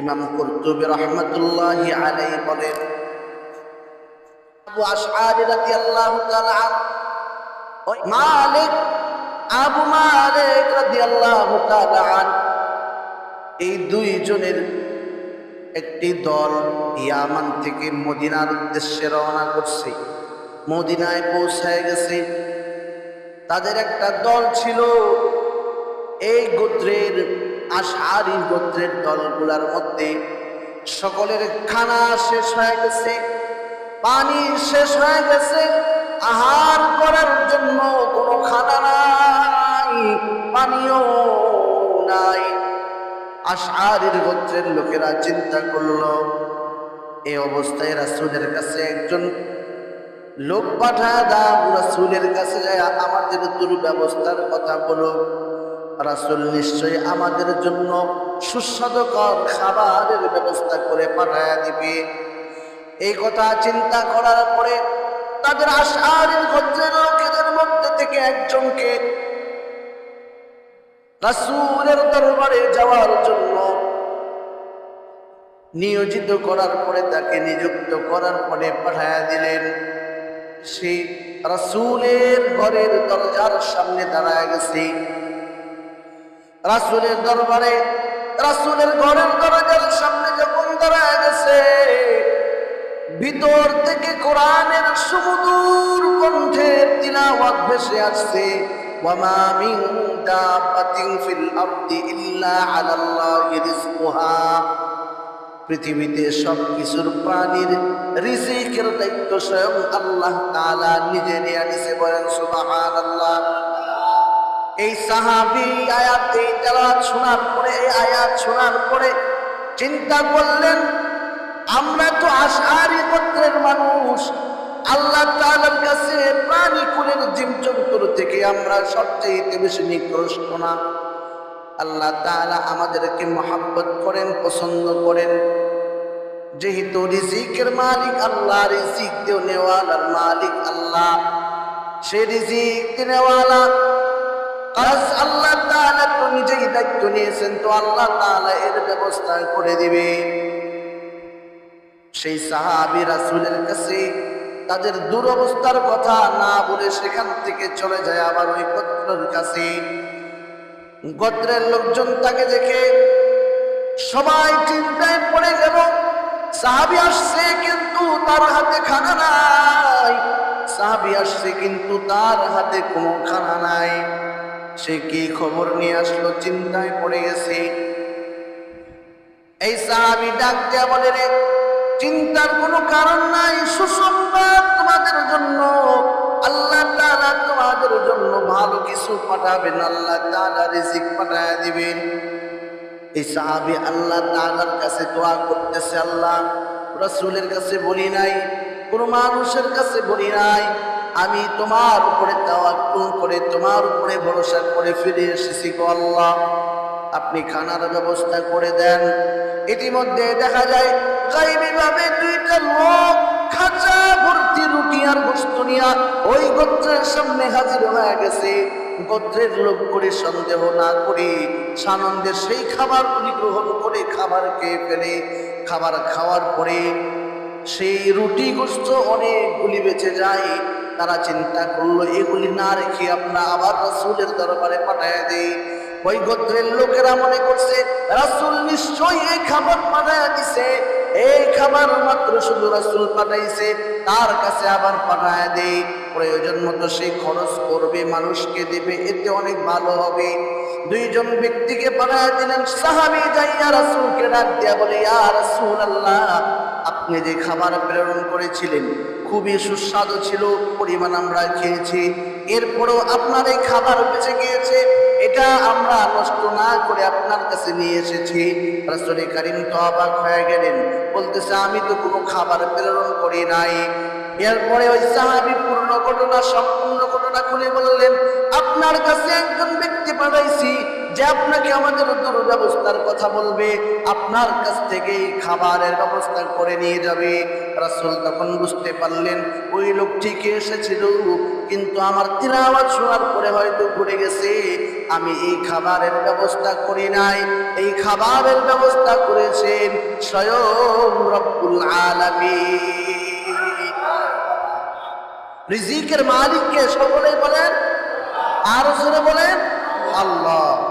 ইমাম কুরতুবী রহমাতুল্লাহি আলাইহি বলেন, আবু আশআরি রাদিয়াল্লাহু তাআলা ওই মালিক আবু মালিক রাদিয়াল্লাহু তাআলা এই দুইজনের একটি দল ইয়ামান থেকে মদিনার উদ্দেশ্যে রওনা করছে। মদিনায় পৌঁছায় গেছে। তাদের একটা দল ছিল এই গোত্রের আশারি গোত্রের দলগুলার মধ্যে সকলের খানা শেষ হয়ে গেছে, পানি শেষ হয়ে গেছে, আহার করার জন্য কোনো খানা নাই, পানিও নাই। আশারির গোত্রের লোকেরা চিন্তা করল এই অবস্থায় রাসূলের কাছে একজন লোক পাঠায় দাও, রাসূলের কাছে যায় আমাদের দুর্ব্যবস্থার কথা বলো। রাসূল নিশ্চয়ই আমাদের জন্য সুস্বাদুকর খাবারের ব্যবস্থা করে পাঠায় দিবে। এই কথা চিন্তা করার পরে তাদের আশারির গোত্রের লোকেদের মধ্যে থেকে একজনকে রাসূলের দরবারে যাওয়ার জন্য নিয়োজিত করার পরে তাকে নিযুক্ত করার পরে পাঠায় দিলেন। সেই রাসূলের ঘরের দরজার সামনে দাঁড়ায় গেছে। রাসূলের দরবারে, রাসূলের ঘরের দরজার সামনে যখন দাঁড়ায় গেছে, ভিতর থেকে কোরআনের সুমধুর কণ্ঠের তিলাওয়াত ভেসে আসছে দাব্বাতিন ফিল আরদি ইল্লা আলাল্লাহি রিজকুহা। পৃথিবীতে সব কিছুর প্রাণীর রিজিকের দায়িত্ব স্বয়ং আল্লাহ তাআলা নিজে নিয়ে নিছে বলেন, সুবহানাল্লাহ। এই সাহাবী তেলাওয়াত শোনার পরে, এই আয়াত শোনার পরে চিন্তা করলেন, আমরা তো আশারি গোত্রের মানুষ। আল্লাহ তাআলার কাছে প্রাণী কুলের জীবজন্তুর থেকে আমরা সবচেয়ে বেশি নিকৃষ্ট না। আল্লাহ তাআলা আমাদেরকে মহাব্বত করেন, পছন্দ করেন। যেহেতু রিজিকের মালিক আল্লাহ, রিজিক দেওয়ালার মালিক আল্লাহ। সে রিজিক দেওয়ালা কাজ আল্লাহ নিজেই দায়িত্ব নিয়েছেন তো আল্লাহ তাআলা এর ব্যবস্থা করে দিবে। সেই সাহাবি রাসূলের কাছে তাদের দুরবস্থার কথা না বলে সেখান থেকে চলে যায় আবার ওই গোত্রের কাছে। গোত্রের লোকজন তাকে দেখে সবাই চিন্তায় পড়ে গেল সাহাবি আসছে কিন্তু তার হাতে খানা নাই। সাহাবি আসছে কিন্তু তার হাতে কোনো খানা নাই। সে কি খবর নিয়ে আসলো? চিন্তায় পড়ে গেছে। এই সাহাবি ডাক দেয়া বলে, রে, চিন্তার কোনো কারণ নাই, সুসংবাদ তোমাদের জন্য। আল্লাহ তাআলা তোমাদের জন্য ভালো কিছু পাঠাবেন। আল্লাহ তাআলা রিজিক পাঠায় দিবেন। এই সাহাবি আল্লাহ তাআলার কাছে দোয়া করতেছে, আল্লাহ, রাসূলের কাছে বলি নাই, কোন মানুষের কাছে বলি নাই আমি তোমার উপরে তাওয়াক্কুল করে তোমার উপরে ভরসা করে ফিরে এসেছি গো আল্লাহ। আপনি খানার ব্যবস্থা করে দেন। ইতিমধ্যে দেখা যায় গাইবি ভাবে দুইটা লোক খাঁচা ভর্তি রুটি আর গোস্ত নিয়া ওই গোত্রের সামনে হাজির হয়ে গেছে। গোত্রের লোক করে সন্দেহ না করে সানন্দে সেই খাবারগুলি গ্রহণ করে খাবার খেয়ে ফেলে। খাবার খাওয়ার পরে সেই রুটি গোস্ত অনেকগুলি বেঁচে যায়। তারা চিন্তা করল, এগুলি না রেখে আমরা আবার রাসূলের দরবারে পাঠায় দেই। ওই গোত্রের লোকেরা মনে করছে, রাসূল নিশ্চয়ই এই খাবার পাঠায় দিছে। এই খাবার মাত্র শুধু রাসুল পাঠাইছে, তার কাছে আবার পাঠায় দেই। প্রয়োজন মতো সেই খরচ করবে, মানুষকে দেবে, এতে অনেক ভালো হবে। দুইজন ব্যক্তিকে পাঠায় দিলেন, সাহাবি যাইয়া রাসূলকে ডাক দিয়া বলে, ইয়া রাসূলুল্লাহ, আপনি যে খাবার প্রেরণ করেছিলেন খুবই সুস্বাদু ছিল, পরিমাণ আমরা খেয়েছি। এরপরেও আপনার এই খাবার বেঁচে গিয়েছে, এটা আমরা নষ্ট না করে আপনার কাছে নিয়ে এসেছি। রাসূল কারীম তো অবাক হয়ে গেলেন। বলতেছে, আমি তো কোনো খাবার প্রেরণ করি নাই। এরপরে ওই সাহাবি পূর্ণ ঘটনা, সম্পূর্ণ ঘটনা খুলে বললেন, আপনার কাছে একজন ব্যক্তি পাঠাইছি যে আপনাকে আমাদের দূর ব্যবস্থার কথা বলবে, আপনার কাছ থেকে এই খাবারের ব্যবস্থা করে নিয়ে যাবে। রাসূল তখন বুঝতে পারলেন, ওই লোক ঠিকই এসেছিল? কিন্তু আমার তিলাওয়াত শোনার পরে হয়তো ঘুরে গেছে, আমি এই খাবারের ব্যবস্থা করি নাই। এই খাবারের ব্যবস্থা করেছেন স্বয়ং রব্বুল আলামিন। রিজিকের মালিককে সকলে বলেন, আরও বলেন, আল্লাহ।